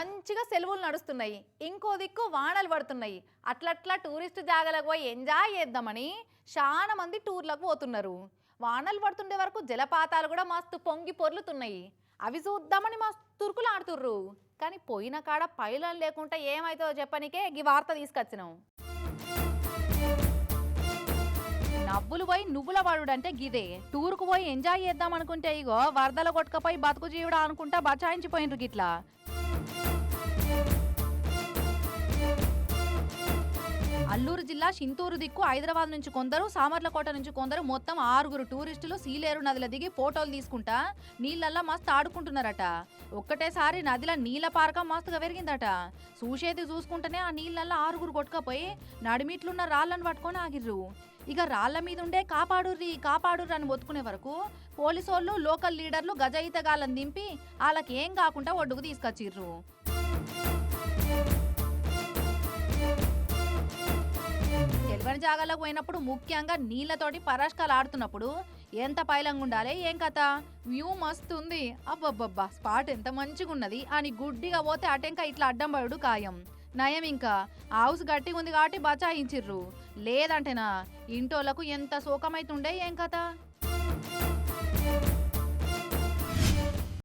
మంచిగా సెలవులు నడుస్తున్నాయి. ఇంకో దిక్కు వానలు పడుతున్నాయి. అట్లట్లా టూరిస్ట్ జాగాలకు పోయి ఎంజాయ్ చేద్దామని చాలా మంది టూర్లకు పోతున్నారు. వానలు పడుతుండే వరకు జలపాతాలు కూడా మస్తు పొంగి పొర్లుతున్నాయి. అవి చూద్దామని మస్తు తురుకులు ఆడుతుర్రు కానీ పోయిన కాడ పైలం లేకుండా ఏమైతుందో చెప్పనికే ఈ వార్త తీసుకొచ్చినాం. నవ్వులు పోయి నువ్వుల వాడుడంటే గిదే. టూర్కు పోయి ఎంజాయ్ చేద్దాం అనుకుంటే ఇగో వరదల కొట్టుకపోయి బతుకు జీవుడా అనుకుంటా బచాయించిపోయినరు గిట్లా. అల్లూరు జిల్లా చింతూరు దిక్కు హైదరాబాద్ నుంచి కొందరు సామర్లకోట నుంచి కొందరు మొత్తం ఆరుగురు టూరిస్టులు సీలేరు నదిలో దిగి ఫోటోలు తీసుకుంటా నీళ్ళల్లో మస్తు ఆడుకుంటున్నారట. ఒక్కటేసారి నదిలో నీళ్ళ పారకం మస్తుగా పెరిగిందట చూసేది చూసుకుంటేనే ఆ నీళ్ళల్లో ఆరుగురు కొట్టుకపోయి నడిమిట్లున్న రాళ్ళను పట్టుకొని ఆగిర్రు. ఇక రాళ్ళ మీద ఉండే కాపాడుర్రి కాపాడుర్రి అని మొత్తుకునే వరకు పోలీసోళ్ళు లోకల్ లీడర్లు గజయితగాళ్ళని దింపి వాళ్ళకి ఏం కాకుండా ఒడ్డుకు తీసుకొచ్చిర్రు. తెలివని జాగాలకు పోయినప్పుడు ముఖ్యంగా నీళ్ళతోటి పరాష్కాలు ఆడుతున్నప్పుడు ఎంత పైలంగా ఉండాలి ఏం కథ? వ్యూ మస్తు ఉంది. అబ్బబ్బబ్బా స్పాట్ ఎంత మంచిగా ఉన్నది అని గుడ్డిగా పోతే అటెంక ఇట్లా అడ్డం పడుడు ఖాయం. నయం ఇంకా హౌస్ గట్టిగా ఉంది కాబట్టి బచాయించిర్రు. లేదంటేనా ఇంటోళ్ళకు ఎంత శోకమైతుండే ఏం కథ?